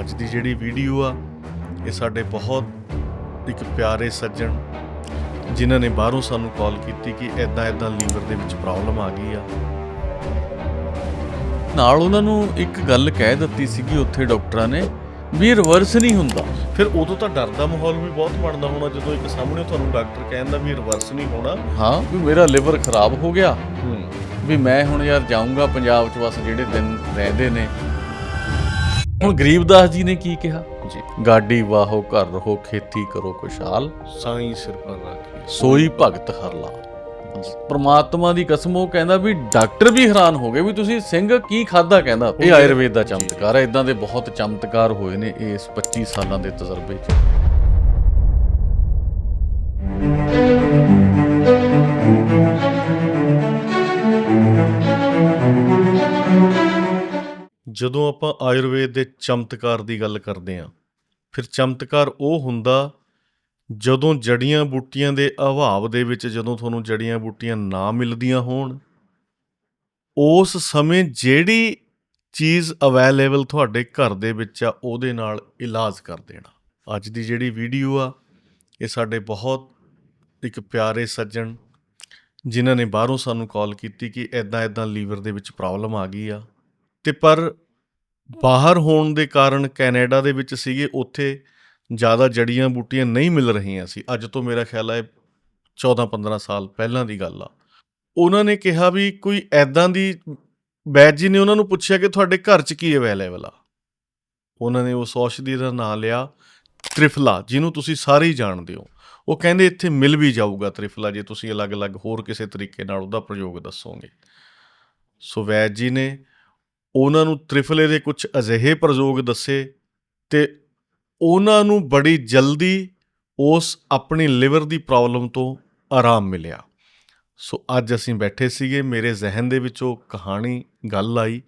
ਅੱਜ ਦੀ ਜਿਹੜੀ ਵੀਡੀਓ ਆ ਇਹ ਸਾਡੇ ਬਹੁਤ ਇੱਕ ਪਿਆਰੇ ਸੱਜਣ ਜਿਨ੍ਹਾਂ ਨੇ ਬਾਹਰੋਂ ਸਾਨੂੰ ਕਾਲ ਕੀਤੀ ਕਿ ਐਦਾਂ ਐਦਾਂ ਲੀਵਰ ਦੇ ਵਿੱਚ ਪ੍ਰੋਬਲਮ ਆ ਗਈ ਆ। ਨਾਲ ਉਹਨਾਂ ਨੂੰ ਇੱਕ ਗੱਲ ਕਹਿ ਦਿੱਤੀ ਸੀਗੀ ਉੱਥੇ ਡਾਕਟਰਾਂ ਨੇ ਵੀ ਰਿਵਰਸ ਨਹੀਂ ਹੁੰਦਾ। ਫਿਰ ਉਦੋਂ ਤਾਂ ਡਰ ਦਾ ਮਾਹੌਲ ਵੀ ਬਹੁਤ ਬਣਦਾ ਹੋਣਾ ਜਦੋਂ ਇੱਕ ਸਾਹਮਣੇ ਤੁਹਾਨੂੰ ਡਾਕਟਰ ਕਹਿੰਦਾ ਵੀ ਰਿਵਰਸ ਨਹੀਂ ਹੋਣਾ ਹਾਂ। ਵੀ ਮੇਰਾ ਲਿਵਰ ਖਰਾਬ ਹੋ ਗਿਆ। ਵੀ ਮੈਂ ਹੁਣ ਯਾਰ ਜਾਊਂਗਾ ਪੰਜਾਬ 'ਚ ਬਸ ਜਿਹੜੇ ਦਿਨ ਰਹਿੰਦੇ ਨੇ ਹੁਣ ਗਰੀਬਦਾਸ ਜੀ ਨੇ ਕੀ ਕਿਹਾ? ਜੀ। ਗਾਡੀ ਵਾਹੋ ਘਰ ਰਹੋ ਖੇਤੀ ਕਰੋ ਖੁਸ਼ਹਾਲ। ਸਾਈਂ ਸਿਰ ਪਰ ਰੱਖੀ ਸੋਈ ਭਗਤ ਹਰ ਲਾ ਪ੍ਰਮਾਤਮਾ ਦੀ ਕਸਮ ਉਹ ਕਹਿੰਦਾ ਵੀ ਡਾਕਟਰ ਵੀ ਹੈਰਾਨ ਹੋ ਗਏ ਵੀ ਤੁਸੀਂ ਸਿੰਘ ਕੀ ਖਾਦਾ ਕਹਿੰਦਾ। ਇਹ ਆਯੁਰਵੇਦ ਦਾ ਚਮਤਕਾਰ ਹੈ ਇਦਾਂ ਦੇ ਬਹੁਤ ਚਮਤਕਾਰ ਹੋਏ ਨੇ ਇਸ 25 ਸਾਲਾਂ ਦੇ ਤਜਰਬੇ 'ਚ। ਜਦੋਂ ਆਪਾਂ ਆਯੁਰਵੇਦ ਦੇ ਚਮਤਕਾਰ ਦੀ ਗੱਲ ਕਰਦੇ ਹਾਂ, ਫਿਰ ਚਮਤਕਾਰ ਉਹ ਹੁੰਦਾ ਜਦੋਂ ਜੜੀਆਂ ਬੂਟੀਆਂ ਦੇ ਅਭਾਵ ਦੇ ਵਿੱਚ ਜਦੋਂ ਤੁਹਾਨੂੰ ਜੜੀਆਂ ਬੂਟੀਆਂ ਨਾ ਮਿਲਦੀਆਂ ਹੋਣ, ਉਸ ਸਮੇਂ ਜਿਹੜੀ ਚੀਜ਼ ਅਵੇਲੇਬਲ ਤੁਹਾਡੇ ਘਰ ਦੇ ਵਿੱਚ ਆ, ਉਹਦੇ ਨਾਲ ਇਲਾਜ ਕਰ ਦੇਣਾ। ਅੱਜ ਦੀ ਜਿਹੜੀ ਵੀਡੀਓ ਆ, ਇਹ ਸਾਡੇ ਬਹੁਤ ਇੱਕ ਪਿਆਰੇ ਸੱਜਣ ਜਿਨ੍ਹਾਂ ਨੇ ਬਾਹਰੋਂ ਸਾਨੂੰ ਕਾਲ ਕੀਤੀ ਕਿ ਐਦਾਂ ਐਦਾਂ ਲੀਵਰ ਦੇ ਵਿੱਚ ਪ੍ਰੋਬਲਮ ਆ ਗਈ ਆ। ਤੇ ਪਰ ਬਾਹਰ ਹੋਣ ਦੇ ਕਾਰਨ ਕੈਨੇਡਾ ਦੇ ਵਿੱਚ ਸੀਗੇ, ਉੱਥੇ ਜ਼ਿਆਦਾ ਜੜੀਆਂ ਬੂਟੀਆਂ ਨਹੀਂ ਮਿਲ ਰਹੀਆਂ ਸੀ। ਅੱਜ ਤੋਂ ਮੇਰਾ ਖਿਆਲ ਹੈ 14-15 ਸਾਲ ਪਹਿਲਾਂ ਦੀ ਗੱਲ ਆ। ਉਹਨਾਂ ਨੇ ਕਿਹਾ ਵੀ ਕੋਈ ਐਦਾਂ ਦੀ ਵੈਦ ਜੀ ਨੇ ਉਹਨਾਂ ਨੂੰ ਪੁੱਛਿਆ ਕਿ ਤੁਹਾਡੇ ਘਰ 'ਚ ਕੀ ਅਵੇਲੇਬਲ ਆ? ਉਹਨਾਂ ਨੇ ਉਸ ਔਸ਼ਧੀ ਦਾ ਨਾਮ ਲਿਆ, ਤ੍ਰਿਫਲਾ, ਜਿਹਨੂੰ ਤੁਸੀਂ ਸਾਰੇ ਹੀ ਜਾਣਦੇ ਹੋ। ਉਹ ਕਹਿੰਦੇ ਇੱਥੇ ਮਿਲ ਵੀ ਜਾਊਗਾ ਤ੍ਰਿਫਲਾ, ਜੇ ਤੁਸੀਂ ਅਲੱਗ-ਅਲੱਗ ਹੋਰ ਕਿਸੇ ਤਰੀਕੇ ਨਾਲ ਉਹਦਾ ਪ੍ਰਯੋਗ ਦੱਸੋਗੇ। ਸੋ ਵੈਦ ਜੀ ਨੇ ਉਹਨਾਂ ਨੂੰ ਤ੍ਰਿਫਲੇ ਦੇ ਕੁਝ ਅਜਿਹੇ ਪ੍ਰਯੋਗ ਦੱਸੇ ਤੇ ਉਹਨਾਂ ਨੂੰ ਬੜੀ ਜਲਦੀ ਉਸ ਆਪਣੀ ਲਿਵਰ ਦੀ ਪ੍ਰੋਬਲਮ ਤੋਂ ਆਰਾਮ ਮਿਲਿਆ। ਸੋ ਅੱਜ ਅਸੀਂ ਬੈਠੇ ਸੀਗੇ, ਮੇਰੇ ਜ਼ਿਹਨ ਦੇ ਵਿੱਚ ਉਹ ਕਹਾਣੀ, ਗੱਲ ਆਈ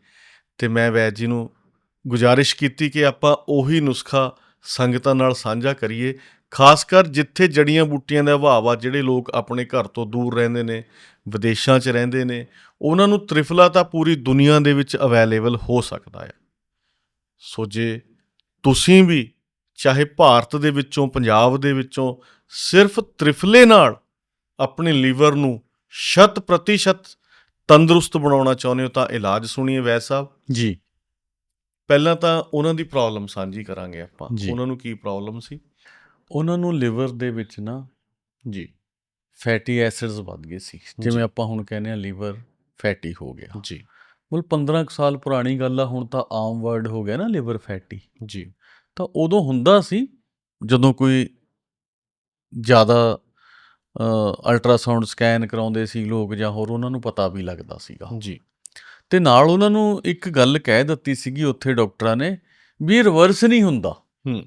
ਤੇ ਮੈਂ ਵੈਦ ਜੀ ਨੂੰ ਗੁਜ਼ਾਰਿਸ਼ ਕੀਤੀ ਕਿ ਆਪਾਂ ਉਹੀ ਨੁਸਖਾ ਸੰਗਤਾਂ ਨਾਲ ਸਾਂਝਾ ਕਰੀਏ ਖਾਸ ਕਰ ਜਿੱਥੇ ਜੜੀਆਂ ਬੂਟੀਆਂ ਦਾ ਅਭਾਵ ਆ ਜਿਹੜੇ ਲੋਕ ਆਪਣੇ ਘਰ ਤੋਂ ਦੂਰ ਰਹਿੰਦੇ ਨੇ ਵਿਦੇਸ਼ਾਂ 'ਚ ਰਹਿੰਦੇ ਨੇ ਉਹਨਾਂ ਨੂੰ ਤ੍ਰਿਫਲਾ ਤਾਂ ਪੂਰੀ ਦੁਨੀਆ ਦੇ ਵਿੱਚ ਅਵੇਲੇਬਲ ਹੋ ਸਕਦਾ ਹੈ ਸੋ ਜੇ ਤੁਸੀਂ ਵੀ ਚਾਹੇ ਭਾਰਤ ਦੇ ਵਿੱਚੋਂ ਪੰਜਾਬ ਦੇ ਵਿੱਚੋਂ ਸਿਰਫ ਤ੍ਰਿਫਲੇ ਨਾਲ ਆਪਣੇ ਲੀਵਰ ਨੂੰ ਸ਼ਤ ਪ੍ਰਤੀਸ਼ਤ ਤੰਦਰੁਸਤ ਬਣਾਉਣਾ ਚਾਹੁੰਦੇ ਹੋ ਤਾਂ ਇਲਾਜ ਸੁਣੀਏ ਵੈਦ ਸਾਹਿਬ। ਜੀ। ਪਹਿਲਾਂ ਤਾਂ ਉਹਨਾਂ ਦੀ ਪ੍ਰੋਬਲਮ ਸਾਂਝੀ ਕਰਾਂਗੇ ਆਪਾਂ। ਉਹਨਾਂ ਨੂੰ ਕੀ ਪ੍ਰੋਬਲਮ ਸੀ? ਉਹਨਾਂ ਨੂੰ ਲਿਵਰ ਦੇ ਵਿੱਚ ਨਾ ਜੀ। ਫੈਟੀ ਐਸਿਡਸ ਵੱਧ ਗਏ ਸੀ। ਜਿਵੇਂ ਆਪਾਂ ਹੁਣ ਕਹਿੰਦੇ ਆ ਲਿਵਰ ਫੈਟੀ ਹੋ ਗਿਆ। ਜੀ। ਮਤਲਬ 15 ਕੁ ਸਾਲ ਪੁਰਾਣੀ ਗੱਲ ਆ ਹੁਣ ਤਾਂ ਆਮ ਵਰਡ ਹੋ ਗਿਆ ਨਾ ਲਿਵਰ ਫੈਟੀ ਜੀ। ਤਾਂ ਉਦੋਂ ਹੁੰਦਾ ਸੀ ਜਦੋਂ ਕੋਈ ਜ਼ਿਆਦਾ ਅਲਟਰਾਸਾਊਂਡ ਸਕੈਨ ਕਰਾਉਂਦੇ ਸੀ ਲੋਕ ਜਾਂ ਹੋਰ ਉਹਨਾਂ ਨੂੰ ਪਤਾ ਵੀ ਲੱਗਦਾ ਸੀਗਾ। ਜੀ। ਤੇ ਨਾਲ ਉਹਨਾਂ ਨੂੰ ਇੱਕ ਗੱਲ ਕਹਿ ਦਿੱਤੀ ਸੀਗੀ ਉੱਥੇ ਡਾਕਟਰਾਂ ਨੇ ਵੀ ਰਿਵਰਸ ਨਹੀਂ ਹੁੰਦਾ। ਹੂੰ।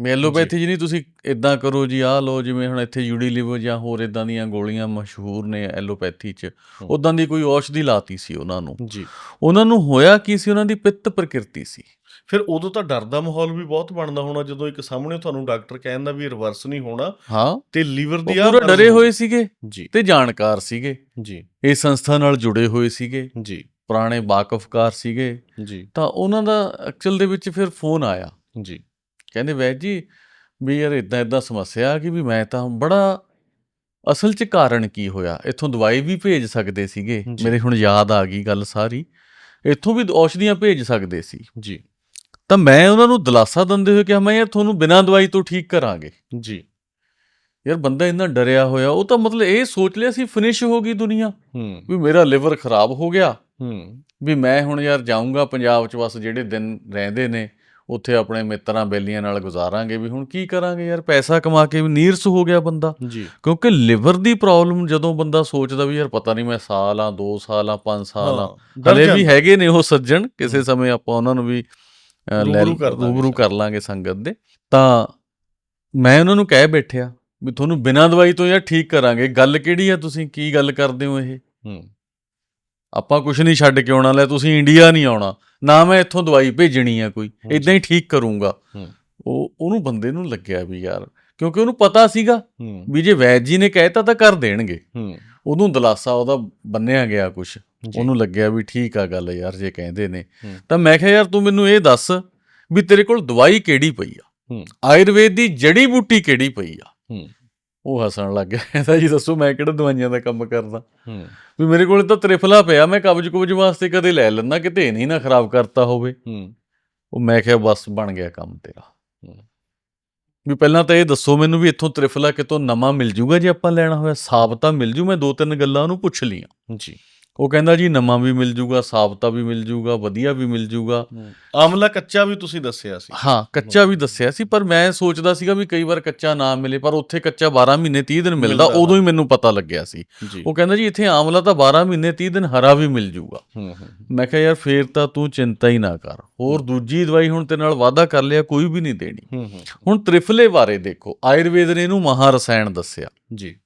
ਮੈਲੋਪੈਥੀ ਜੀ। ਨਹੀਂ ਤੁਸੀਂ ਇਦਾਂ ਕਰੋ ਜੀ ਆਹ ਲਓ ਜਿਵੇਂ ਹੁਣ ਇੱਥੇ ਯੂਡੀ ਲਿਵਰ ਜਾਂ ਹੋਰ ਇਦਾਂ ਦੀਆਂ ਗੋਲੀਆਂ ਮਸ਼ਹੂਰ ਨੇ ਐਲੋਪੈਥੀ 'ਚ। ਉਦਾਂ ਦੀ ਕੋਈ ਔਸ਼ਧੀ ਲਾਤੀ ਸੀ ਉਹਨਾਂ ਨੂੰ। ਜੀ। ਉਹਨਾਂ ਨੂੰ ਹੋਇਆ ਕੀ ਸੀ? ਉਹਨਾਂ ਦੀ ਪਿੱਤ ਪ੍ਰਕਿਰਤੀ ਸੀ। ਫਿਰ ਉਦੋਂ ਤਾਂ ਡਰ ਦਾ ਮਾਹੌਲ ਵੀ ਬਹੁਤ ਬਣਦਾ ਹੋਣਾ ਜਦੋਂ ਇੱਕ ਸਾਹਮਣੇ ਤੁਹਾਨੂੰ ਡਾਕਟਰ ਕਹਿੰਦਾ ਵੀ ਰਿਵਰਸ ਨਹੀਂ ਹੋਣਾ ਹਾਂ। ਤੇ ਲੀਵਰ ਦੀ ਆ ਪੂਰਾ ਡਰੇ ਹੋਏ ਸੀਗੇ ਜੀ। ਤੇ ਜਾਣਕਾਰ ਸੀਗੇ। ਜੀ। ਇਸ ਸੰਸਥਾ ਨਾਲ ਜੁੜੇ ਹੋਏ ਸੀਗੇ। ਜੀ। ਪੁਰਾਣੇ ਵਾਕਫਕਾਰ ਸੀਗੇ। ਜੀ। ਤਾਂ ਉਹਨਾਂ ਦਾ ਐਕਚੁਅਲ ਦੇ ਵਿੱਚ ਫਿਰ ਫੋਨ ਆਇਆ। ਜੀ। ਕਹਿੰਦੇ ਵੈਦ ਜੀ ਵੀ ਯਾਰ ਇਦਾਂ ਇਦਾਂ ਸਮੱਸਿਆ ਆ ਕਿ ਵੀ ਮੈਂ ਤਾਂ ਬੜਾ ਅਸਲ 'ਚ ਕਾਰਨ ਕੀ ਹੋਇਆ? ਇੱਥੋਂ ਦਵਾਈ ਵੀ ਭੇਜ ਸਕਦੇ ਸੀਗੇ। ਮੇਰੇ ਹੁਣ ਯਾਦ ਆ ਗਈ ਗੱਲ ਸਾਰੀ। ਇੱਥੋਂ ਵੀ ਔਸ਼ਧੀਆਂ ਭੇਜ ਸਕਦੇ ਸੀ। ਜੀ। ਤਾਂ ਮੈਂ ਉਹਨਾਂ ਨੂੰ ਦਿਲਾਸਾ ਦਿੰਦੇ ਹੋਏ ਕਿਹਾ ਮੈਂ ਯਾਰ ਤੁਹਾਨੂੰ ਬਿਨਾਂ ਦਵਾਈ ਤੋਂ ਠੀਕ ਕਰਾਂਗੇ। ਜੀ। ਯਾਰ ਬੰਦਾ ਇੰਨਾ ਡਰਿਆ ਹੋਇਆ ਉਹ ਤਾਂ ਮਤਲਬ ਇਹ ਸੋਚ ਲਿਆ ਸੀ ਫਿਨਿਸ਼ ਹੋ ਗਈ ਦੁਨੀਆ। ਹੂੰ। ਵੀ ਮੇਰਾ ਲਿਵਰ ਖਰਾਬ ਹੋ ਗਿਆ। ਹੂੰ। ਵੀ ਮੈਂ ਹੁਣ ਯਾਰ ਜਾਊਂਗਾ ਪੰਜਾਬ 'ਚ ਬਸ ਜਿਹੜੇ ਦਿਨ ਰਹਿੰਦੇ ਨੇ ਉੱਥੇ ਆਪਣੇ ਮਿੱਤਰਾਂ ਬੇਲੀਆਂ ਨਾਲ ਗੁਜ਼ਾਰਾਂਗੇ ਵੀ ਹੁਣ ਕੀ ਕਰਾਂਗੇ ਯਾਰ? ਪੈਸਾ ਕਮਾ ਕੇ ਵੀ ਨੀਰਸ ਹੋ ਗਿਆ ਬੰਦਾ। ਜੀ। ਕਿਉਂਕਿ ਲਿਵਰ ਦੀ ਪ੍ਰੋਬਲਮ ਜਦੋਂ ਬੰਦਾ ਸੋਚਦਾ ਵੀ ਯਾਰ ਪਤਾ ਨਹੀਂ ਮੈਂ ਸਾਲ ਆ 2 ਸਾਲ ਆ 5 ਸਾਲ ਆ ਹਲੇ ਵੀ। ਹੈਗੇ ਨੇ ਉਹ ਸੱਜਣ ਕਿਸੇ ਸਮੇਂ ਆਪਾਂ ਉਹਨਾਂ ਨੂੰ ਵੀ ਰੂਬਰੂ ਕਰ ਲਾਂਗੇ ਸੰਗਤ ਦੇ। ਤਾਂ ਮੈਂ ਉਹਨਾਂ ਨੂੰ ਕਹਿ ਬੈਠਿਆ ਵੀ ਤੁਹਾਨੂੰ ਬਿਨਾਂ ਦਵਾਈ ਤੋਂ ਯਾਰ ਠੀਕ ਕਰਾਂਗੇ। ਗੱਲ ਕਿਹੜੀ ਆ ਤੁਸੀਂ? ਕੀ ਗੱਲ ਕਰਦੇ ਹੋ ਇਹ? ਆਪਾਂ ਕੁਝ ਨਹੀਂ ਛੱਡ ਕੇ ਆਉਣਾ ਲੈ ਤੁਸੀਂ ਇੰਡੀਆ ਨਹੀਂ ਆਉਣਾ। ਨਾ ਮੈਂ ਇੱਥੋਂ ਦਵਾਈ ਭੇਜਣੀ ਆ ਕੋਈ। ਇਦਾਂ ਹੀ ਠੀਕ ਕਰੂੰਗਾ। ਉਹ ਉਹਨੂੰ ਬੰਦੇ ਨੂੰ ਲੱਗਿਆ ਵੀ ਯਾਰ ਕਿਉਂਕਿ ਉਹਨੂੰ ਪਤਾ ਸੀਗਾ ਵੀ ਜੇ ਵੈਦ ਜੀ ਨੇ ਕਹਿਤਾ ਤਾਂ ਕਰ ਦੇਣਗੇ ਉਹਨੂੰ ਦਲਾਸਾ ਉਹਦਾ ਬੰਨਿਆ ਗਿਆ ਕੁਝ ਜੀ। ਉਹਨੂੰ ਲੱਗਿਆ ਵੀ ਠੀਕ ਆ ਗੱਲ ਯਾਰ ਜੇ ਕਹਿੰਦੇ ਨੇ। ਤਾਂ ਮੈਂ ਕਿਹਾ ਯਾਰ ਤੂੰ ਮੈਨੂੰ ਇਹ ਦੱਸ ਵੀ ਤੇਰੇ ਕੋਲ ਦਵਾਈ ਕਿਹੜੀ ਪਈ ਆ। ਆਯੁਰਵੇਦ ਦੀ ਜੜੀ ਬੂਟੀ ਕਿਹੜੀ ਪਈ ਆ ਉਹ ਹੱਸਣ ਲੱਗ ਗਿਆ। ਕਹਿੰਦਾ ਜੀ ਦੱਸੋ ਮੈਂ ਕਿਹੜਾ ਦਵਾਈਆਂ ਦਾ ਕੰਮ ਕਰਦਾ? ਹੂੰ। ਵੀ ਮੇਰੇ ਕੋਲ ਤਾਂ ਤ੍ਰਿਫਲਾ ਪਿਆ ਮੈਂ ਕਬਜ਼ ਕੁਬਜ਼ ਵਾਸਤੇ ਕਦੇ ਲੈ ਲੈਂਦਾ ਕਿਤੇ ਨਹੀਂ ਨਾ ਖਰਾਬ ਕਰਤਾ ਹੋਵੇ। ਹੂੰ। ਉਹ ਮੈਂ ਕਿਹਾ ਬਸ ਬਣ ਗਿਆ ਕੰਮ ਤੇਰਾ। ਹੂੰ। ਵੀ ਪਹਿਲਾਂ ਤਾਂ ਇਹ ਦੱਸੋ ਮੈਨੂੰ ਵੀ ਇੱਥੋਂ ਤ੍ਰਿਫਲਾ ਕਿਤੋਂ ਨਵਾਂ ਮਿਲ ਜੂਗਾ ਜੇ ਆਪਾਂ ਲੈਣਾ ਹੋਇਆ। ਸਾਬਤਾ ਮਿਲ ਜੂ ਮੈਂ ਦੋ ਤਿੰਨ ਗੱਲਾਂ ਉਹਨੂੰ ਪੁੱਛ ਲੀਆਂ ਜੀ। ਉਹ ਕਹਿੰਦਾ ਜੀ ਨਵਾਂ ਵੀ ਮਿਲ ਜੂਗਾ ਸਾਬਤਾ ਵੀ ਮਿਲ ਜੂਗਾ ਵਧੀਆ ਵੀ ਮਿਲ ਜੂਗਾ। ਆਮਲਾ ਕੱਚਾ ਵੀ ਤੁਸੀਂ ਦੱਸਿਆ ਸੀ। ਹਾਂ ਕੱਚਾ ਵੀ ਦੱਸਿਆ ਸੀ ਪਰ ਮੈਂ ਸੋਚਦਾ ਸੀਗਾ ਵੀ ਕਈ ਵਾਰ ਕੱਚਾ ਨਾ ਮਿਲੇ ਪਰ ਉੱਥੇ ਕੱਚਾ 12 ਮਹੀਨੇ 30 ਦਿਨ ਮਿਲਦਾ ਉਦੋਂ ਹੀ ਮੈਨੂੰ ਪਤਾ ਲੱਗਿਆ ਸੀ। ਉਹ ਕਹਿੰਦਾ ਜੀ ਇੱਥੇ ਆਮਲਾ ਤਾਂ 12 ਮਹੀਨੇ 30 ਦਿਨ ਹਰਾ ਵੀ ਮਿਲ ਜੂਗਾ। ਮੈਂ ਕਿਹਾ ਯਾਰ ਫੇਰ ਤਾਂ ਤੂੰ ਚਿੰਤਾ ਹੀ ਨਾ ਕਰ। ਹੋਰ ਦੂਜੀ ਦਵਾਈ ਹੁਣ ਤੇਰੇ ਨਾਲ ਵਾਅਦਾ ਕਰ ਲਿਆ ਕੋਈ ਵੀ ਨਹੀਂ ਦੇਣੀ। ਹੁਣ ਤ੍ਰਿਫਲੇ ਬਾਰੇ ਦੇਖੋ ਆਯੁਰਵੇਦ ਨੇ ਇਹਨੂੰ ਮਹਾਰਸਾਇਣ ਦੱਸਿਆ। ਜੀ।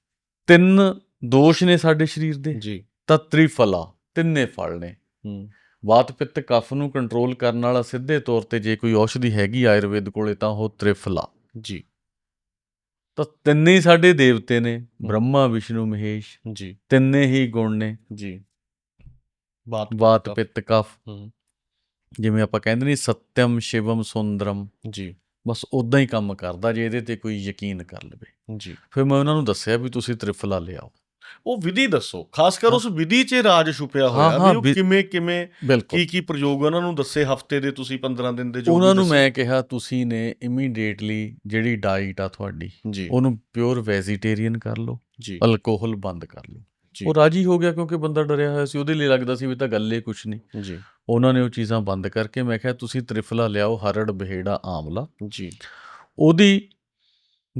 ਤਿੰਨ ਦੋਸ਼ ਨੇ ਸਾਡੇ ਸਰੀਰ ਦੇ। ਜੀ। ਤਾਂ ਤ੍ਰਿਫਲਾ ਤਿੰਨੇ ਫਲ ਨੇ। ਹੂੰ। ਵਾਤ ਪਿੱਤ ਕਫ ਨੂੰ ਕੰਟਰੋਲ ਕਰਨ ਵਾਲਾ ਸਿੱਧੇ ਤੌਰ ਤੇ ਜੇ ਕੋਈ ਔਸ਼ਧੀ ਹੈਗੀ ਆਯੁਰਵੇਦ ਕੋਲੇ ਤਾਂ ਉਹ ਤ੍ਰਿਫਲਾ। ਜੀ। ਤਾਂ ਤਿੰਨੇ ਹੀ ਸਾਡੇ ਦੇਵਤੇ ਨੇ ਬ੍ਰਹਮਾ ਵਿਸ਼ਨੂੰ ਮਹੇਸ਼। ਜੀ। ਤਿੰਨੇ ਹੀ ਗੁਣ ਨੇ। ਜੀ। ਬਾਤ ਵਾਤ ਪਿੱਤ ਕਫ। ਹੂੰ। ਜਿਵੇਂ ਆਪਾਂ ਕਹਿੰਦੇ ਨਹੀਂ ਸਤਿਅਮ ਸ਼ਿਵਮ ਸੁੰਦਰਮ। ਜੀ। ਬਸ ਉਦਾਂ ਹੀ ਕੰਮ ਕਰਦਾ ਜੇ ਇਹਦੇ ਤੇ ਕੋਈ ਯਕੀਨ ਕਰ ਲਵੇ। ਜੀ। ਫਿਰ ਮੈਂ ਉਹਨਾਂ ਨੂੰ ਦੱਸਿਆ ਵੀ ਤੁਸੀਂ ਤ੍ਰਿਫਲਾ ਲਿਆਓ ਉਹ ਵਿਧੀ ਦੱਸੋ ਖਾਸ ਕਰ ਉਸ ਵਿਧੀ 'ਚ ਰਾਜ ਛੁਪਿਆ ਹਾਂ, ਹੋਇਆ ਹਾਂ, ਵੀ ਉਹ ਵਿ- ਕਿਵੇਂ ਕਿਵੇਂ ਬਿਲਕੁਲ। ਕੀ ਕੀ ਪ੍ਰਯੋਗ ਉਹਨਾਂ ਨੂੰ ਦੱਸੇ ਹਫ਼ਤੇ ਦੇ ਤੁਸੀਂ 15 ਦਿਨ ਦੇ ਜੋ ਉਹਨਾਂ ਨੂੰ। ਮੈਂ ਕਿਹਾ ਤੁਸੀਂ ਨੇ ਇਮੀਡੀਏਟਲੀ ਜਿਹੜੀ ਡਾਈਟ ਆ ਤੁਹਾਡੀ ਜੀ। ਉਹਨੂੰ ਪਿਓਰ ਵੈਜੀਟੇਰੀਅਨ ਕਰ ਲਓ ਜੀ। ਅਲਕੋਹਲ ਬੰਦ ਕਰ ਲਓ। ਉਹ ਰਾਜੀ ਹੋ ਗਿਆ ਕਿਉਂਕਿ ਬੰਦਾ ਡਰਿਆ ਹੋਇਆ ਸੀ ਉਹਦੇ ਲਈ ਲੱਗਦਾ ਸੀ ਵੀ ਤਾਂ ਗੱਲੇ ਕੁਛ ਨਹੀਂ। ਜੀ। ਉਹਨਾਂ ਨੇ ਉਹ ਚੀਜ਼ਾਂ ਬੰਦ ਕਰਕੇ ਮੈਂ ਕਿਹਾ ਤੁਸੀਂ ਤ੍ਰਿਫਲਾ ਲਿਆਓ ਹਰੜ ਬਹੇੜਾ ਆਮਲਾ ਜੀ। ਉਹਦੀ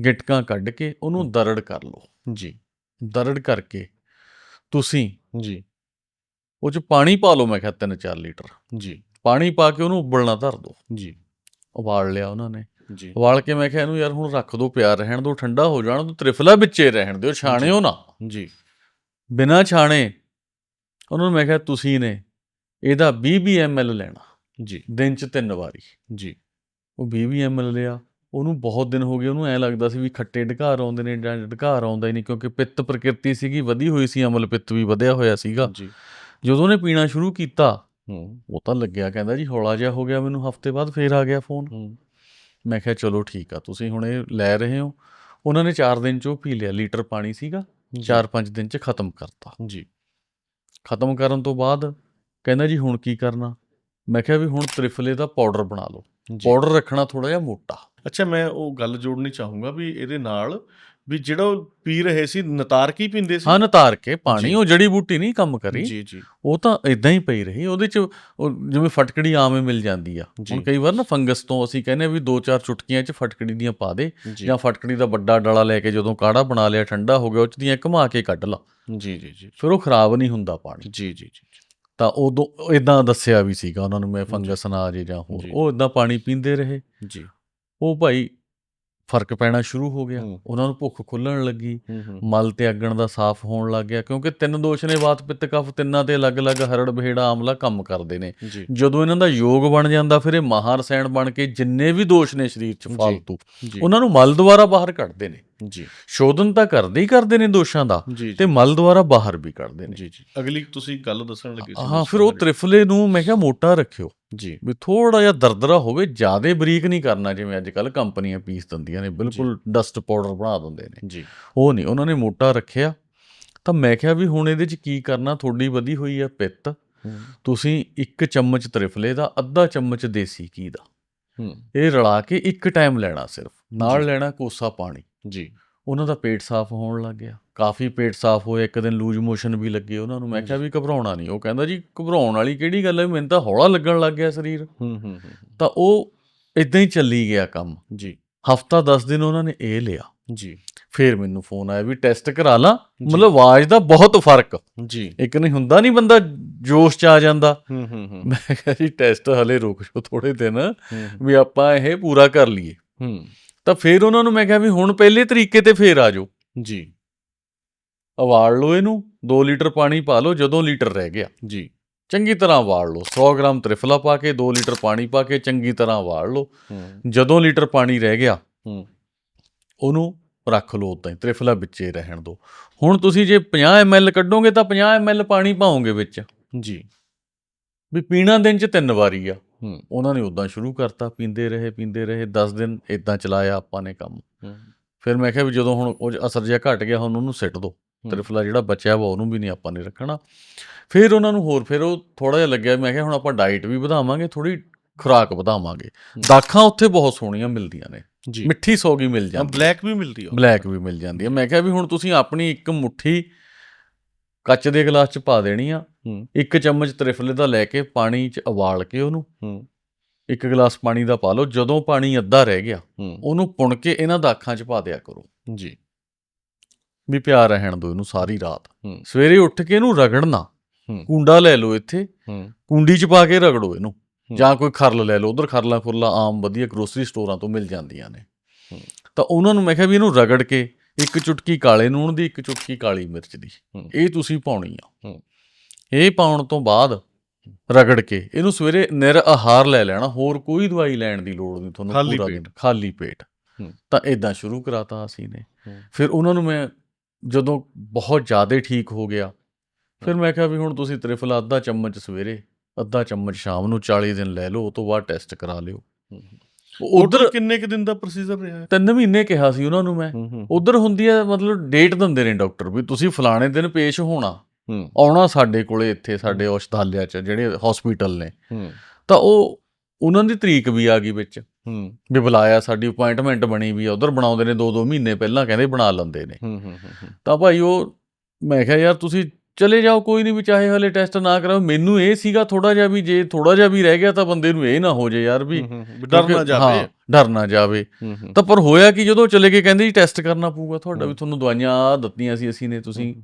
ਗਿਟਕਾਂ ਕੱਢ ਕੇ ਉਹਨੂੰ ਦਰੜ ਕਰ ਲਓ। ਜੀ। ਦਰੜ ਕਰਕੇ ਤੁਸੀਂ ਜੀ। ਉਹ ਚ ਪਾਣੀ ਪਾ ਲਓ ਮੈਂ ਕਿਹਾ 3-4 ਲੀਟਰ। ਜੀ। ਪਾਣੀ ਪਾ ਕੇ ਉਹਨੂੰ ਉਬਲਣਾ ਧਰ ਦਿਓ ਜੀ। ਉਬਾਲ ਲਿਆ ਉਹਨਾਂ ਨੇ। ਜੀ। ਉਬਾਲ ਕੇ ਮੈਂ ਕਿਹਾ ਇਹਨੂੰ ਯਾਰ ਹੁਣ ਰੱਖ ਦਿਓ ਪਿਆਰ ਰਹਿਣ ਦਿਓ ਠੰਡਾ ਹੋ ਜਾਣਾ ਤੂੰ ਤ੍ਰਿਫਲਾ ਵਿੱਚੇ ਰਹਿਣ ਦਿਓ ਛਾਣਿਓ ਨਾ। ਜੀ। ਬਿਨਾ ਛਾਣੇ ਉਹਨਾਂ ਨੂੰ ਮੈਂ ਕਿਹਾ ਤੁਸੀਂ ਨੇ ਇਹਦਾ 20 ml ਲੈਣਾ। ਜੀ। ਦਿਨ ਚ ਤਿੰਨ ਵਾਰੀ। ਜੀ। ਉਹ 20 ml ਲਿਆ। ਉਹਨੂੰ ਬਹੁਤ ਦਿਨ ਹੋ ਗਏ ਉਹਨੂੰ ਐ ਲੱਗਦਾ ਸੀ ਵੀ ਖੱਟੇ ਢਕਾਰ ਆਉਂਦੇ ਨੇ ਜਾਂ ਢਕਾਰ ਆਉਂਦਾ ਹੀ ਨਹੀਂ ਕਿਉਂਕਿ ਪਿੱਤ ਪ੍ਰਕਿਰਤੀ ਸੀਗੀ ਵਧੀ ਹੋਈ ਸੀ ਅਮਲ ਪਿੱਤ ਵੀ ਵਧਿਆ ਹੋਇਆ ਸੀਗਾ। ਜੀ। ਜਦੋਂ ਉਹਨੇ ਪੀਣਾ ਸ਼ੁਰੂ ਕੀਤਾ ਹੂੰ। ਉਹ ਤਾਂ ਲੱਗਿਆ ਕਹਿੰਦਾ ਜੀ ਹੌਲਾ ਜਿਹਾ ਹੋ ਗਿਆ ਮੈਨੂੰ ਹਫ਼ਤੇ ਬਾਅਦ ਫੇਰ ਆ ਗਿਆ ਫੋਨ। ਮੈਂ ਕਿਹਾ ਚਲੋ ਠੀਕ ਆ ਤੁਸੀਂ ਹੁਣ ਇਹ ਲੈ ਰਹੇ ਹੋ। ਉਹਨਾਂ ਨੇ 4 ਦਿਨ ਚ ਪੀ ਲਿਆ ਲੀਟਰ ਪਾਣੀ ਸੀਗਾ 4-5 ਦਿਨ ਚ ਖਤਮ ਕਰਤਾ। ਜੀ। ਖਤਮ ਕਰਨ ਤੋਂ ਬਾਅਦ ਕਹਿੰਦਾ ਜੀ ਹੁਣ ਕੀ ਕਰਨਾ? ਮੈਂ ਕਿਹਾ ਵੀ ਹੁਣ ਤ੍ਰਿਫਲੇ ਦਾ ਪਾਊਡਰ ਬਣਾ ਲਓ। ਪਾਊਡਰ ਰੱਖਣਾ ਥੋੜਾ ਜਿਹਾ ਮੋਟਾ। ਅੱਛਾ ਮੈਂ ਉਹ ਗੱਲ ਜੋੜਨੀ ਚਾਹੂੰਗਾ ਵੀ ਇਹਦੇ ਨਾਲ ਵੀ ਜਿਹੜਾ ਉਹ ਪੀ ਰਹੇ ਸੀ ਨਤਾਰ ਕੀ ਪੀਂਦੇ ਸੀ? ਹਾਂ ਨਤਾਰ ਕੇ ਪਾਣੀ। ਉਹ ਜੜੀ ਬੂਟੀ ਨਹੀਂ ਕੰਮ ਕਰੀ। ਜੀ ਜੀ। ਉਹ ਤਾਂ ਇਦਾਂ ਹੀ ਪਈ ਰਹੀ ਉਹਦੇ ਚ ਜਿਵੇਂ ਫਟਕੜੀ ਆਵੇਂ ਮਿਲ ਜਾਂਦੀ ਆ। ਹੁਣ ਕਈ ਵਾਰ ਨਾ ਫੰਗਸ ਤੋਂ ਅਸੀਂ ਕਹਿੰਦੇ ਆ ਵੀ ਦੋ ਚਾਰ ਚੁਟਕੀਆਂ ਚ ਫਟਕੜੀ ਦੀਆਂ ਪਾ ਦੇ ਜੀ। ਫਟਕੜੀ ਦਾ ਵੱਡਾ ਡਲਾ ਲੈ ਕੇ ਜਦੋਂ ਕਾੜਾ ਬਣਾ ਲਿਆ ਠੰਡਾ ਹੋ ਗਿਆ ਉਹ ਚ ਦੀਆਂ ਘੁਮਾ ਕੇ ਕੱਢ ਲਾ। ਜੀ ਜੀ ਜੀ। ਫਿਰ ਉਹ ਖਰਾਬ ਨਹੀਂ ਹੁੰਦਾ ਪਾਣੀ। ਜੀ ਜੀ ਜੀ ਤਾਂ ਉਦੋਂ ਇਦਾਂ ਦੱਸਿਆ ਵੀ ਸੀਗਾ ਉਹਨਾਂ ਨੂੰ ਮੈਂ ਫੰਗਸ ਨਾ ਆ ਜੇ ਜਾਂ। ਹੋਰ। ਉਹ ਇਦਾਂ ਪਾਣੀ ਪੀਂਦੇ ਰਹੇ। ਜੀ। ਉਹ ਭਾਈ ਫ਼ਰਕ ਪੈਣਾ ਸ਼ੁਰੂ ਹੋ ਗਿਆ। ਉਹਨਾਂ ਨੂੰ ਭੁੱਖ ਖੁੱਲਣ ਲੱਗੀ। ਮਲ ਤੇ ਅਗਣ ਦਾ ਸਾਫ਼ ਹੋਣ ਲੱਗ ਗਿਆ ਕਿਉਂਕਿ ਤਿੰਨ ਦੋਸ਼ ਨੇ ਵਾਤ ਪਿੱਤ ਕਫ ਤਿੰਨਾਂ ਤੇ ਅਲੱਗ-ਅਲੱਗ ਹਰੜ ਬਹੇੜਾ ਆਮਲਾ ਕੰਮ ਕਰਦੇ ਨੇ। ਜਦੋਂ ਇਹਨਾਂ ਦਾ ਯੋਗ ਬਣ ਜਾਂਦਾ ਫਿਰ ਇਹ ਮਹਾਰਸਾਇਣ ਬਣ ਕੇ ਜਿੰਨੇ ਵੀ ਦੋਸ਼ ਨੇ ਸਰੀਰ 'ਚ। ਫਾਲਤੂ ਉਹਨਾਂ ਨੂੰ ਮਲ ਦੁਆਰਾ ਬਾਹਰ ਕੱਢਦੇ ਨੇ। ਜੀ। ਸ਼ੋਧਨ ਤਾਂ ਕਰਦੇ ਹੀ ਕਰਦੇ ਨੇ ਦੋਸ਼ਾਂ ਦਾ ਤੇ ਮਲ ਦੁਆਰਾ ਬਾਹਰ ਵੀ ਕੱਢਦੇ ਨੇ। ਜੀ ਜੀ। ਅਗਲੀ ਤੁਸੀਂ ਗੱਲ ਦੱਸਣ ਲੱਗੇ ਸੀ ਹਾਂ ਫਿਰ ਉਹ ਤ੍ਰਿਫਲੇ ਨੂੰ ਮੈਂ ਕਿਹਾ ਮੋਟਾ ਰੱਖਿਓ। ਜੀ। ਵੀ ਥੋੜਾ ਜਿਹਾ ਦਰਦਰਾ ਹੋਵੇ ਜ਼ਿਆਦਾ ਬਰੀਕ ਨਹੀਂ ਕਰਨਾ ਜਿਵੇਂ ਅੱਜ ਕੱਲ ਕੰਪਨੀਆਂ ਪੀਸ ਦਿੰਦੀਆਂ ਨੇ ਬਿਲਕੁਲ ਡਸਟ ਪਾਊਡਰ ਬਣਾ ਦਿੰਦੇ ਨੇ। ਜੀ। ਉਹ ਨਹੀਂ ਉਹਨਾਂ ਨੇ ਮੋਟਾ ਰੱਖਿਆ। ਤਾਂ ਮੈਂ ਕਿਹਾ ਵੀ ਹੁਣ ਇਹਦੇ 'ਚ ਕੀ ਕਰਨਾ ਤੁਹਾਡੀ ਵਧੀ ਹੋਈ ਹੈ ਪਿੱਤ। ਤੁਸੀਂ ਇੱਕ ਚਮਚ ਤ੍ਰਿਫਲੇ ਦਾ ਅੱਧਾ ਚਮਚ ਦੇਸੀ ਘੀ ਦਾ। ਇਹ ਰਲਾ ਕੇ ਇੱਕ ਟਾਈਮ ਲੈਣਾ ਸਿਰਫ। ਨਾਲ। ਲੈਣਾ ਕੋਸਾ ਪਾਣੀ। ਜੀ। ਉਹਨਾਂ ਦਾ ਪੇਟ ਸਾਫ਼ ਹੋਣ ਲੱਗ ਗਿਆ। ਕਾਫੀ ਪੇਟ ਸਾਫ਼ ਹੋਇਆ ਇੱਕ ਦਿਨ ਲੂਜ ਮੋਸ਼ਨ ਵੀ ਲੱਗੇ ਉਹਨਾਂ ਨੂੰ। ਮੈਂ ਕਿਹਾ ਵੀ ਘਬਰਾਉਣਾ ਨਹੀਂ। ਉਹ ਕਹਿੰਦਾ ਜੀ ਘਬਰਾਉਣ ਵਾਲੀ ਕਿਹੜੀ ਗੱਲ ਹੈ? ਮੈਨੂੰ ਤਾਂ ਹੌਲਾ ਲੱਗਣ ਲੱਗ ਗਿਆ ਸਰੀਰ। ਹੂੰ ਹੂੰ ਹੂੰ ਤਾਂ ਉਹ ਇਦਾਂ ਹੀ ਚੱਲੀ ਗਿਆ ਕੰਮ। ਜੀ। ਹਫਤਾ 10 ਦਿਨ ਉਹਨਾਂ ਨੇ ਇਹ ਲਿਆ। ਜੀ। ਫਿਰ ਮੈਨੂੰ ਫੋਨ ਆਇਆ ਵੀ ਟੈਸਟ ਕਰਾ ਲਾ। ਮਤਲਬ ਆਵਾਜ਼ ਦਾ ਬਹੁਤ ਫ਼ਰਕ। ਜੀ। ਇੱਕ ਨਹੀਂ ਹੁੰਦਾ ਨਹੀਂ ਬੰਦਾ ਜੋਸ਼ ਚ ਆ ਜਾਂਦਾ। ਹੂੰ ਹੂੰ ਮੈਂ ਕਿਹਾ ਜੀ ਟੈਸਟ ਹਲੇ ਰੁਕ ਜਾਓ ਥੋੜੇ ਦਿਨ। ਵੀ ਆਪਾਂ ਇਹ ਪੂਰਾ ਕਰ ਲਈਏ। ਹੂੰ। ਤਾਂ ਫਿਰ ਉਹਨਾਂ ਨੂੰ ਮੈਂ ਕਿਹਾ ਵੀ ਹੁਣ ਪਹਿਲੇ ਤਰੀਕੇ ਤੇ ਫੇਰ ਆ ਜਾਓ। ਜੀ। ਉਬਾਲ ਲਓ ਇਹਨੂੰ 2 ਲੀਟਰ ਪਾਣੀ ਪਾ ਲਓ ਜਦੋਂ ਲੀਟਰ ਰਹਿ ਗਿਆ। ਜੀ। ਚੰਗੀ ਤਰ੍ਹਾਂ ਉਬਾਲ ਲਓ 100 ਗ੍ਰਾਮ ਤ੍ਰਿਫਲਾ ਪਾ ਕੇ 2 ਲੀਟਰ ਪਾਣੀ ਪਾ ਕੇ ਚੰਗੀ ਤਰ੍ਹਾਂ ਉਬਾਲ ਲਓ। ਜਦੋਂ ਲੀਟਰ ਪਾਣੀ ਰਹਿ ਗਿਆ ਉਹਨੂੰ ਰੱਖ ਲਓ ਉਦਾਂ ਹੀ ਤ੍ਰਿਫਲਾ ਵਿੱਚੇ ਰਹਿਣ ਦਿਓ ਹੁਣ ਤੁਸੀਂ ਜੇ 50 ml ਕੱਢੋਗੇ ਤਾਂ 50 ml ਪਾਣੀ ਪਾਓਗੇ ਵਿੱਚ। ਜੀ। ਵੀ ਪੀਣਾ ਦਿਨ ਚ ਤਿੰਨ ਵਾਰੀ ਆ। ਉਹਨਾਂ ਨੇ ਉਦਾਂ ਸ਼ੁਰੂ ਕਰਤਾ ਪੀਂਦੇ ਰਹੇ ਪੀਂਦੇ ਰਹੇ 10 ਦਿਨ ਇਦਾਂ ਚਲਾਇਆ ਆਪਾਂ ਨੇ ਕੰਮ। ਹੂੰ। ਫਿਰ ਮੈਂ ਕਿਹਾ ਵੀ ਜਦੋਂ ਹੁਣ ਉਹ ਅਸਰ ਜਿਹਾ ਘਟ ਗਿਆ ਹੁਣ ਉਹਨੂੰ ਸਿੱਟ ਦੋ। ਤ੍ਰਿਫਲਾ ਜਿਹੜਾ ਬਚਿਆ ਵਾ ਉਹਨੂੰ ਵੀ ਨਹੀਂ ਆਪਾਂ ਨੇ ਰੱਖਣਾ। ਫਿਰ ਉਹਨਾਂ ਨੂੰ ਹੋਰ ਫਿਰ ਉਹ ਥੋੜਾ ਜਿਹਾ ਲੱਗਿਆ ਮੈਂ ਕਿਹਾ ਹੁਣ ਆਪਾਂ ਡਾਈਟ ਵੀ ਵਧਾਵਾਂਗੇ ਥੋੜੀ ਖੁਰਾਕ ਵਧਾਵਾਂਗੇ। ਦਾਖਾਂ ਉੱਥੇ ਬਹੁਤ ਸੋਹਣੀਆਂ ਮਿਲਦੀਆਂ ਨੇ। ਮਿੱਠੀ ਸੌਗੀ ਮਿਲ ਹਾਂ ਜਾਂਦੀ। ਬਲੈਕ ਵੀ ਮਿਲਦੀ ਆ ਬਲੈਕ ਵੀ ਮਿਲ ਜਾਂਦੀ ਹੈ ਮੈਂ ਕਿਹਾ ਵੀ ਹੁਣ ਤੁਸੀਂ ਆਪਣੀ ਇੱਕ ਮੁੱਠੀ ਕੱਚ ਦੇ ਗਲਾਸ 'ਚ ਪਾ ਦੇਣੀ ਆ। ਹੂੰ ਇੱਕ ਚਮਚ ਤ੍ਰਿਫਲੇ ਦਾ ਲੈ ਕੇ ਪਾਣੀ 'ਚ ਉਬਾਲ ਕੇ ਉਹਨੂੰ। ਹੂੰ। ਇੱਕ ਗਲਾਸ ਪਾਣੀ ਦਾ ਪਾ ਲਓ ਜਦੋਂ ਪਾਣੀ ਅੱਧਾ ਰਹਿ ਗਿਆ ਉਹਨੂੰ ਪੁਣ ਕੇ ਇਹਨਾਂ ਦਾ ਅੱਖਾਂ 'ਚ ਪਾ ਦਿਆ ਕਰੋ। ਜੀ। ਵੀ ਪਿਆਰ ਰਹਿਣ ਦਿਓ ਇਹਨੂੰ ਸਾਰੀ ਰਾਤ। ਸਵੇਰੇ ਉੱਠ ਕੇ ਇਹਨੂੰ ਰਗੜਨਾ ਕੁੰਡਾ ਲੈ ਲਓ ਇੱਥੇ। ਕੁੰਡੀ 'ਚ ਪਾ ਕੇ ਰਗੜੋ ਇਹਨੂੰ। ਜਾਂ ਕੋਈ ਖਰਲ ਲੈ ਲਓ। ਉਧਰ ਖਰਲਾ ਖੁਰਲਾ ਆਮ ਵਧੀਆ ਗਰੋਸਰੀ ਸਟੋਰਾਂ ਤੋਂ ਮਿਲ ਜਾਂਦੀਆਂ ਨੇ। ਤਾਂ ਉਹਨਾਂ ਨੂੰ ਮੈਂ ਕਿਹਾ ਵੀ ਇਹਨੂੰ ਰਗੜ ਕੇ ਇੱਕ ਚੁਟਕੀ ਕਾਲੇ ਨੂਣ ਦੀ ਇੱਕ ਚੁਟਕੀ ਕਾਲੀ ਮਿਰਚ ਦੀ। ਇਹ ਤੁਸੀਂ ਪਾਉਣੀ ਆ। ਇਹ ਪਾਉਣ ਤੋਂ ਬਾਅਦ ਰਗੜ ਕੇ ਇਹਨੂੰ ਸਵੇਰੇ ਨਿਰ ਆਹਾਰ ਲੈ ਲੈਣਾ ਹੋਰ ਕੋਈ ਦਵਾਈ ਲੈਣ ਦੀ ਲੋੜ ਨਹੀਂ ਤੁਹਾਨੂੰ ਪੂਰਾ। ਦਿਨ ਖਾਲੀ ਪੇਟ। ਤਾਂ ਇਦਾਂ ਸ਼ੁਰੂ ਕਰਾਤਾ ਅਸੀਂ ਨੇ। ਫਿਰ ਉਹਨਾਂ ਨੂੰ ਮੈਂ ਜਦੋਂ ਬਹੁਤ ਜ਼ਿਆਦਾ ਠੀਕ ਹੋ ਗਿਆ ਫਿਰ ਮੈਂ ਕਿਹਾ ਵੀ ਹੁਣ ਤੁਸੀਂ ਤ੍ਰਿਫਲਾ ਅੱਧਾ ਚਮਚ ਸਵੇਰੇ ਅੱਧਾ ਚਮਚ ਸ਼ਾਮ ਨੂੰ 40 ਦਿਨ ਲੈ ਲਓ ਉਹ ਤੋਂ ਬਾਅਦ ਟੈਸਟ ਕਰਾ ਲਿਓ। ਉਧਰ ਕਿੰਨੇ ਕੁ ਦਿਨ ਦਾ ਪ੍ਰੋਸੀਜਰ ਰਿਹਾ ਹੈ ਤਿੰਨ ਮਹੀਨੇ ਕਿਹਾ ਸੀ ਉਹਨਾਂ ਨੂੰ ਮੈਂ। ਉਧਰ ਹੁੰਦੀ ਹੈ ਮਤਲਬ ਡੇਟ ਦਿੰਦੇ ਨੇ ਡਾਕਟਰ ਵੀ ਤੁਸੀਂ ਫਲਾਣੇ ਦਿਨ ਪੇਸ਼ ਹੋਣਾ। ਆਉਣਾ ਸਾਡੇ ਕੋਲੇ ਇੱਥੇ ਸਾਡੇ ਔਸ਼ਧਾਲਿਆ ਚ ਜਿਹੜੇ ਹਸਪੀਟਲ ਨੇ। ਤਾਂ ਉਹ ਉਹਨਾਂ ਦੀ ਤਰੀਕ ਵੀ ਆ ਗਈ ਵਿੱਚ। ਹੂੰ। ਵੀ ਬੁਲਾਇਆ ਸਾਡੀ ਅਪਾਇੰਟਮੈਂਟ ਬਣੀ ਵੀ ਉਧਰ ਬਣਾਉਂਦੇ ਨੇ 2-2 ਮਹੀਨੇ ਪਹਿਲਾਂ ਕਹਿੰਦੇ ਬਣਾ ਲੈਂਦੇ ਨੇ। ਹੂੰ ਹੂੰ ਹੂੰ ਤਾਂ ਭਾਈ ਉਹ ਮੈਂ ਕਿਹਾ ਯਾਰ ਤੁਸੀਂ ਚਲੇ ਜਾਓ ਕੋਈ ਨਹੀਂ ਵੀ ਚਾਹੇ ਹਲੇ ਟੈਸਟ ਨਾ ਕਰਾਓ। ਮੈਨੂੰ ਇਹ ਸੀਗਾ ਥੋੜਾ ਜਿਹਾ ਵੀ ਜੇ ਥੋੜਾ ਜਿਹਾ ਵੀ ਰਹਿ ਗਿਆ ਤਾਂ ਬੰਦੇ ਨੂੰ ਇਹ ਨਾ ਹੋ ਜੇ ਯਾਰ ਵੀ ਡਰ ਨਾ ਜਾਵੇ। ਡਰ ਨਾ ਜਾਵੇ। ਤਾਂ ਪਰ ਹੋਇਆ ਕਿ ਜਦੋਂ ਚਲੇ ਗਏ ਕਹਿੰਦੇ ਜੀ ਟੈਸਟ ਕਰਨਾ ਪਊਗਾ ਤੁਹਾਡਾ ਵੀ। ਤੁਹਾਨੂੰ ਦਵਾਈਆਂ ਦਿੱਤੀਆਂ ਸੀ ਅਸੀਂ ਨੇ ਤੁਸੀਂ।